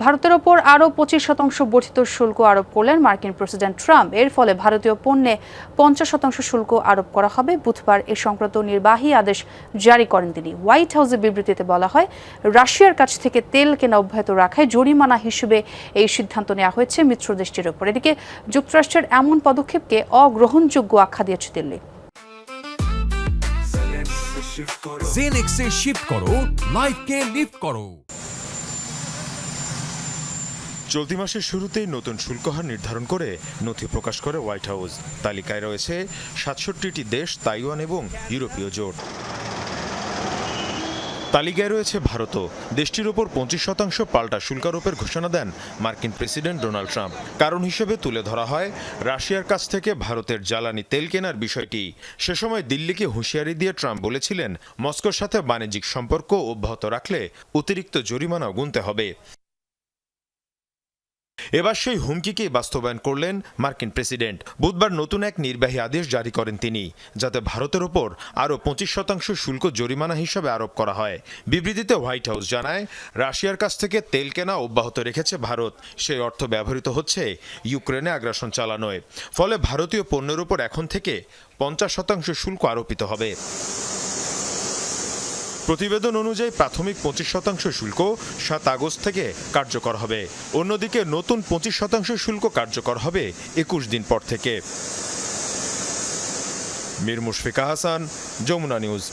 ভারতের ওপর আরও পঁচিশ শতাংশ বর্ধিত শুল্ক আরোপ করলেন মার্কিন প্রেসিডেন্ট ট্রাম্প। এর ফলে ভারতীয় পণ্যে পঞ্চাশ শতাংশ শুল্ক আরোপ করা হবে। বুধবার এ সংক্রান্ত নির্বাহী আদেশ জারি করেন তিনি। হোয়াইট হাউসের বিবৃতিতে বলা হয়, রাশিয়ার কাছ থেকে তেল কেনা অব্যাহত রাখায় জরিমানা হিসেবে এই সিদ্ধান্ত নেওয়া হয়েছে মিত্র দেশটির ওপর। এদিকে যুক্তরাষ্ট্রের এমন পদক্ষেপকে অগ্রহণযোগ্য আখ্যা দিয়েছে দিল্লি। জেনেক্সে শিফট করো লাইফকে লিফট করো। চলতি মাসের শুরুতেই নতুন শুল্ক হার নির্ধারণ করে নথি প্রকাশ করে হোয়াইট হাউস। তালিকায় রয়েছে সাতষট্টিটি দেশ, তাইওয়ান এবং ইউরোপীয় জোট। তালিকায় রয়েছে ভারতও। দেশটির ওপর পঁচিশ শতাংশ পাল্টা শুল্কারোপের ঘোষণা দেন মার্কিন প্রেসিডেন্ট ডোনাল্ড ট্রাম্প। কারণ হিসেবে তুলে ধরা হয়, রাশিয়ার কাছ থেকে ভারতের জ্বালানি তেল কেনার বিষয়টি। সে সময় দিল্লিকে হুঁশিয়ারি দিয়ে ট্রাম্প বলেছিলেন, মস্কোর সাথে বাণিজ্যিক সম্পর্ক অব্যাহত রাখলে অতিরিক্ত জরিমানাও গুনতে হবে। এবার সেই হুমকিকেই বাস্তবায়ন করলেন মার্কিন প্রেসিডেন্ট। বুধবার নতুন এক নির্বাহী আদেশ জারি করেন তিনি, যাতে ভারতের ওপর আরও পঁচিশ শতাংশ শুল্ক জরিমানা হিসাবে আরোপ করা হয়। বিবৃতিতে হোয়াইট হাউস জানায়, রাশিয়ার কাছ থেকে তেল কেনা অব্যাহত রেখেছে ভারত। সেই অর্থ ব্যবহৃত হচ্ছে ইউক্রেনে আগ্রাসন চালানোয়। ফলে ভারতীয় পণ্যের উপর এখন থেকে পঞ্চাশ শতাংশ শুল্ক আরোপিত হবে। প্রতিবেদন অনুযায়ী প্রাথমিক পঁচিশ শতাংশ শুল্ক সাত আগস্ট থেকে কার্যকর হবে। অন্যদিকে নতুন পঁচিশ শতাংশ শুল্ক কার্যকর হবে একুশ দিন পর থেকে। মির মুশফিকা হাসান, যমুনা নিউজ।